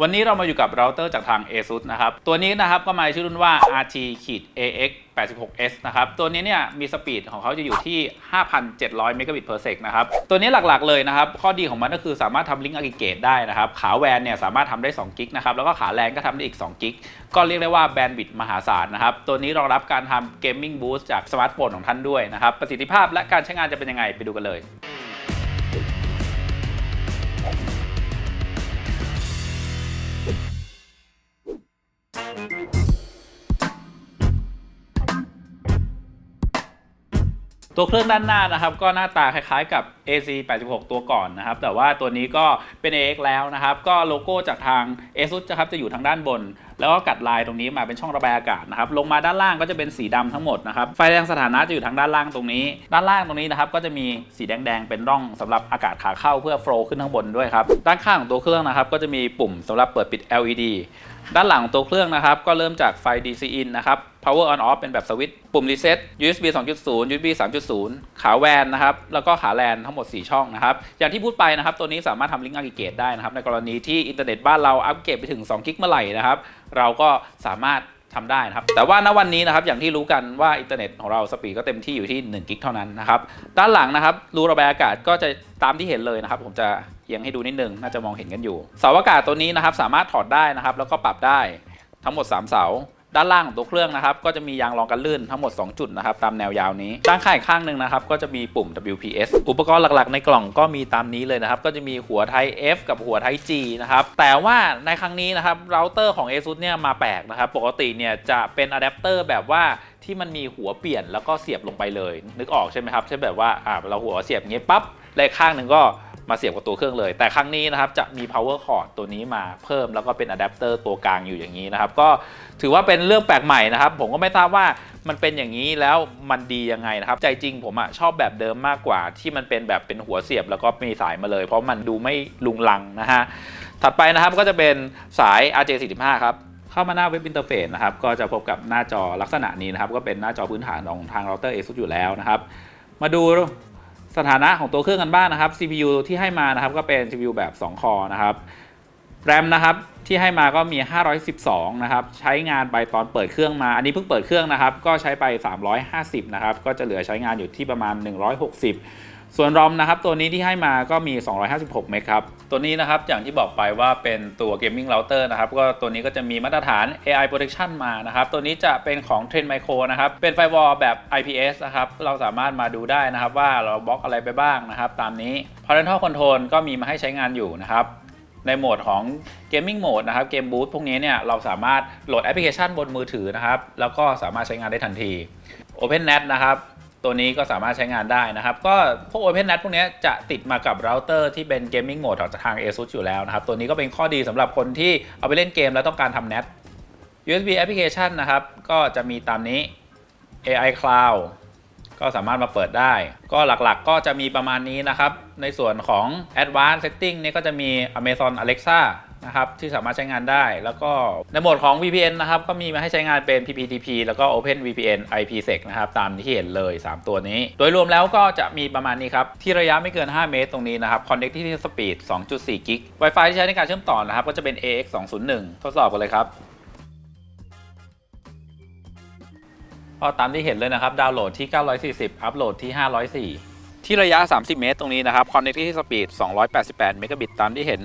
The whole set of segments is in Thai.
วันนี้เรามาอยู่กับเราเตอร์จากทาง ASUS นะครับ ตัวนี้นะครับก็มาชื่อรุ่นว่า RT AX 86S นะครับ ตัวนี้เนี่ยมีสปีดของเขาจะอยู่ที่ 5,700 Mbps per sec นะครับ ตัวนี้หลักๆเลยนะครับ ข้อดีของมันก็คือสามารถทำลิงก์ aggregate ได้นะครับ ขาแวนเนี่ยสามารถทำได้2กิกนะครับ แล้วก็ขาแลนก็ทำได้อีก2กิก ก็เรียกได้ว่าแบนด์วิดต์มหาศาลนะครับ ตัวนี้รองรับการทำ Gaming Boost จากสมาร์ทโฟนของท่านด้วยนะครับ ประสิทธิภาพและการใช้งานจะเป็นยังไงไปดูกันเลย ตัวเครื่องด้านหน้านะครับ ก็หน้าตาคล้ายๆกับ AC 86 ตัวก่อนนะครับ แต่ว่าตัวนี้ก็เป็น AX แล้วนะครับ ก็โลโก้จากทาง ASUS นะครับจะอยู่ทางด้านบน แล้วก็กัดลายตรงนี้มาเป็นช่องระบายอากาศนะครับ ลงมาด้านล่างก็จะเป็นสีดำทั้งหมดนะครับ ไฟแดงสถานะจะอยู่ทางด้านล่างตรงนี้ ด้านล่างตรงนี้นะครับก็จะมีสีแดงๆ เป็นร่องสำหรับอากาศขาเข้าเพื่อโฟล์ขึ้นข้างบนด้วยครับ ด้านข้างของตัวเครื่องนะครับก็จะมีปุ่มสำหรับเปิดปิด LED ด้านหลังของตัวเครื่องนะครับ ก็เริ่มจากไฟ DC in นะครับ power on off เป็นแบบสวิตช์ปุ่ม reset USB 2.0 USB 3.0 ขาแวนนะครับ แล้วก็ขาแลนทั้งหมด 4 ช่องนะครับ อย่างที่พูดไปนะครับตัวนี้สามารถทำลิงก์ aggregate ได้นะครับในกรณีที่อินเทอร์เน็ตบ้านเราอัปเกรดไปถึง2กิกเมื่อไหร่นะครับเราก็สามารถทำได้นะครับแต่ว่าณวันนี้นะครับอย่างที่รู้กันว่าอินเทอร์เน็ตของเราสปีดก็เต็มที่อยู่ที่1กิกเท่านั้นนะครับด้านหลังนะครับรูระบายอากาศก็จะตามที่เห็นเลยนะครับ ผมจะเอียงให้ดูนิดนึงน่าจะมองเห็นกันอยู่ เสาอากาศตัวนี้นะครับสามารถถอดได้นะครับ แล้วก็ปรับได้ทั้งหมด 3 เสา ด้านล่างของตัวเครื่องนะครับก็จะมียางรองกันลื่นทั้งหมด 2 จุดนะครับตามแนวยาวนี้ด้านข้างอีกข้างหนึ่งนะครับก็จะมีปุ่ม WPS อุปกรณ์หลักๆ ในกล่องก็มีตามนี้เลยนะครับก็จะมีหัวไทย F กับหัวไทย G นะครับแต่ว่าในครั้งนี้นะครับเราเตอร์ของ ASUS เนี่ยมาแปลกนะครับปกติเนี่ยจะเป็นอะแดปเตอร์แบบว่าที่มันมีหัวเปลี่ยนแล้วก็เสียบลงไปเลย นึกออกใช่ไหมครับใช่แบบว่าอ่าเราหัวเสียบอย่างงี้ปั๊บและข้างหนึ่งก็ มาเสียบกับตัวเครื่องเลย แต่ครั้งนี้นะครับจะมี power cord ตัวนี้มาเพิ่มแล้วก็เป็นอะแดปเตอร์ตัวกลางอยู่อย่างนี้นะครับ ก็ถือว่าเป็นเรื่องแปลกใหม่นะครับ ผมก็ไม่ทราบว่ามันเป็นอย่างนี้แล้วมันดียังไงนะครับ ใจจริงผมอะชอบแบบเดิมมากกว่า ที่มันเป็นแบบเป็นหัวเสียบแล้วก็มีสายมาเลย เพราะมันดูไม่ลุงลังนะฮะถัดไปนะครับก็จะเป็นสาย RJ45 ครับเข้ามาหน้าเว็บอินเทอร์เฟซนะครับ ก็จะพบกับหน้าจอลักษณะนี้นะครับ ก็เป็นหน้าจอพื้นฐานของทางเราเตอร์ ASUS อยู่แล้วนะครับ มาดู สถานะของตัวเครื่องกันบ้างนะครับ CPU ที่ให้มานะครับก็เป็น CPU แบบ 2 คอนะครับ RAM นะครับที่ให้มาก็มี 512 นะครับใช้งานไปตอนเปิดเครื่องมา อันนี้เพิ่งเปิดเครื่องนะครับ ก็ใช้ไป 350 นะครับ ก็จะเหลือใช้งานอยู่ที่ประมาณ 160 ส่วน ROM นะครับตัวนี้ที่ให้มาก็มี 256 เมกครับ ตัวนี้นะครับอย่างที่บอกไปว่าเป็นตัว Gaming Router นะครับก็ตัวนี้ก็จะมีมาตรฐาน AI Protection มานะครับตัวนี้จะเป็นของ Trend Micro นะครับเป็นไฟวอลแบบ IPS นะครับเราสามารถมาดูได้นะครับว่าเราบล็อกอะไรไปบ้างนะครับตามนี้ Parental Control ก็มีมาให้ใช้งานอยู่นะครับในโหมดของ Gaming Mode นะครับ Game Boost พวกนี้เนี่ยเราสามารถโหลดแอปพลิเคชันบนมือถือนะครับแล้วก็สามารถใช้งานได้ทันที OpenNet นะครับ ตัวนี้ก็สามารถใช้งานได้นะครับ ก็พวก OpenNet พวกนี้จะติดมากับเราเตอร์ที่เป็น Gaming Mode ของทาง ASUS อยู่แล้วนะครับ ตัวนี้ก็เป็นข้อดีสำหรับคนที่เอาไปเล่นเกมแล้วต้องการทำ Net USB Application นะครับ ก็จะมีตามนี้ AI Cloud ก็สามารถมาเปิดได้ ก็หลักๆก็จะมีประมาณนี้นะครับ ในส่วนของ Advanced Setting นี่ก็จะมี Amazon Alexa นะครับที่สามารถใช้งานได้ แล้วก็ในโหมดของ VPN นะครับก็มีมาให้ใช้งานเป็น PPTP แล้วก็ Open VPN IPsec นะครับตามที่เห็นเลย 3 ตัวนี้ โดยรวมแล้วก็จะมีประมาณนี้ครับ ที่ระยะไม่เกิน 5 เมตรตรงนี้นะครับ Connectivity Speed 2.4 กิก Wi-Fi ที่ใช้ในการเชื่อมต่อนะครับ ก็จะเป็น AX 201ทดสอบกันเลยครับก็ตามที่เห็นเลยนะครับ ดาวน์โหลดที่ 940 อัปโหลดที่ 504 ที่ระยะ 30 เมตรตรงนี้นะครับ Connectivity Speed 288 เมกะบิตตามที่เห็น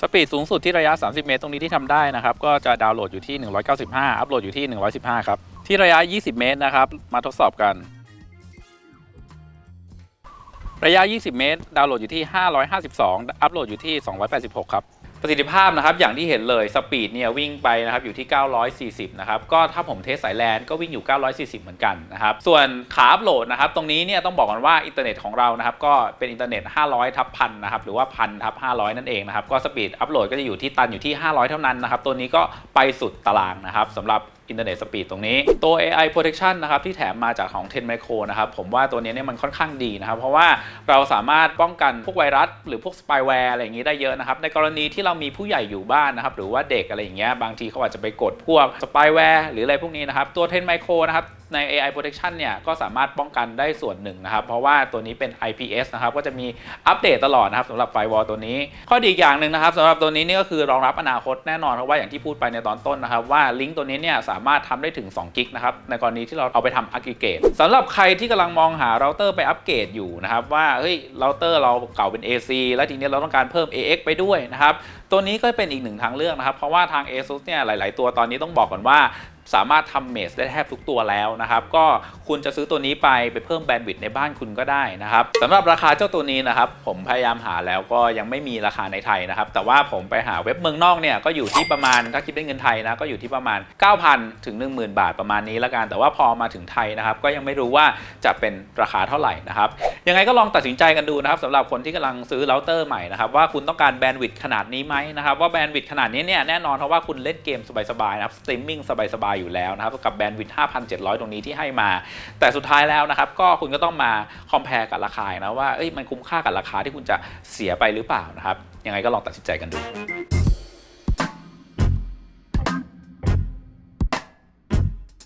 สปีดสูงสุดที่ระยะ 30 เมตร ตรงนี้ที่ทำได้นะครับ ก็จะดาวน์โหลดอยู่ที่ 195 อัปโหลดอยู่ที่ 115 ครับ ที่ระยะ 20 เมตรนะครับ มาทดสอบกัน ระยะ 20 เมตร ดาวน์โหลดอยู่ที่ 552 อัปโหลดอยู่ที่ 286 ครับ ประสิทธิภาพนะครับอย่างที่เห็นเลยสปีดเนี่ยวิ่งไปนะครับอยู่ที่ 940 นะครับก็ถ้าผมเทสสายแลนก็วิ่งอยู่ 940 เหมือนกันนะครับส่วนขาอัพโหลดนะครับตรงนี้เนี่ยต้องบอกกันว่าอินเทอร์เน็ตของเรานะครับก็เป็นอินเทอร์เน็ต 500 ทับพันนะครับหรือว่าพันทับ500 นั่นเองนะครับก็สปีดอัพโหลดก็จะอยู่ที่ตันอยู่ที่ 500 เท่านั้นนะครับตัวนี้ก็ไปสุดตารางนะครับสำหรับ อินเทอร์เน็ตสปีดตรงนี้ ตัว AI protection นะครับที่แถมมาจากของ 10 Micro นะครับผมว่าตัวนี้เนี่ยมันค่อนข้างดีนะครับ เพราะว่าเราสามารถป้องกันพวกไวรัส หรือพวกสปายแวร์อะไรอย่างนี้ได้เยอะนะครับ ในกรณีที่เรามีผู้ใหญ่อยู่บ้านนะครับ หรือว่าเด็กอะไรอย่างเงี้ยบางทีเขาอาจจะไปกดพวกสปายแวร์หรืออะไรพวกนี้นะครับ ตัว 10 Micro นะครับใน AI protection เนี่ยก็สามารถป้องกันได้ส่วนหนึ่งนะครับ เพราะว่าตัวนี้เป็น IPS นะครับก็จะมีอัปเดตตลอดนะครับสำหรับไฟวอลตัวนี้ ข้อดีอีกอย่างหนึ่งนะครับสำหรับตัวนี้นี่ก็คือรองรับอนาคตแน่นอนเพราะว่าอย่างที่พูดไปในตอนต้นนะครับว่าลิงก์ตัวนี้เนี่ยสาามารถทำได้ถึง2กิกนะครับในกรณีที่เราเอาไปทำอัปเกรดสำหรับใครที่กำลังมองหาเราเตอร์ไปอัปเกรดอยู่นะครับว่าเฮ้ยเราเตอร์เราเก่าเป็น AC แล้วทีนี้เราต้องการเพิ่ม AX ไปด้วยนะครับ ตัวนี้ก็เป็นอีกหนึ่งทางเลือกนะครับ เพราะว่าทาง ASUS เนี่ยหลาย ๆ ตัวตอนนี้ต้องบอกก่อนว่าสามารถทำเมสได้แทบทุกตัวแล้วนะครับ ก็คุณจะซื้อตัวนี้ไปไปเพิ่มแบนด์วิดต์ในบ้านคุณก็ได้นะครับสำหรับราคาเจ้าตัวนี้นะครับ ผมพยายามหาแล้วก็ยังไม่มีราคาในไทยนะครับ แต่ว่าผมไปหาเว็บเมืองนอกเนี่ยก็อยู่ที่ประมาณถ้าคิดเป็นเงินไทยนะก็อยู่ที่ประมาณ 9,000 ถึง 10,000 บาทประมาณนี้ละกันแต่ว่าพอมาถึงไทยนะครับ ก็ยังไม่รู้ว่าจะเป็นราคาเท่าไหร่นะครับยังไงก็ลองตัดสินใจกันดูนะครับสำหรับคนที่กำลังซื้อเราเตอร์ใหม่นะครับว่าคุณต้องการแบนด์วิดต์ขนาดนี้ไหมนะครับว่าแบนด์วิดต์ขนาดนี้เนี่ยแน่นอนเพราะว่าคุณเล่นเกมสบายๆนะครับสตรีมมิ่งสบายๆอยู่แล้วนะครับกับแบนด์วิดต์5,700 ตรงนี้ที่ให้มา แต่สุดท้ายแล้วนะครับก็คุณก็ต้องมาคอมเพลกับราคานะว่าเอ้ยมันคุ้มค่ากับราคาที่คุณจะเสียไปหรือเปล่านะครับยังไงก็ลองตัดสินใจกันดู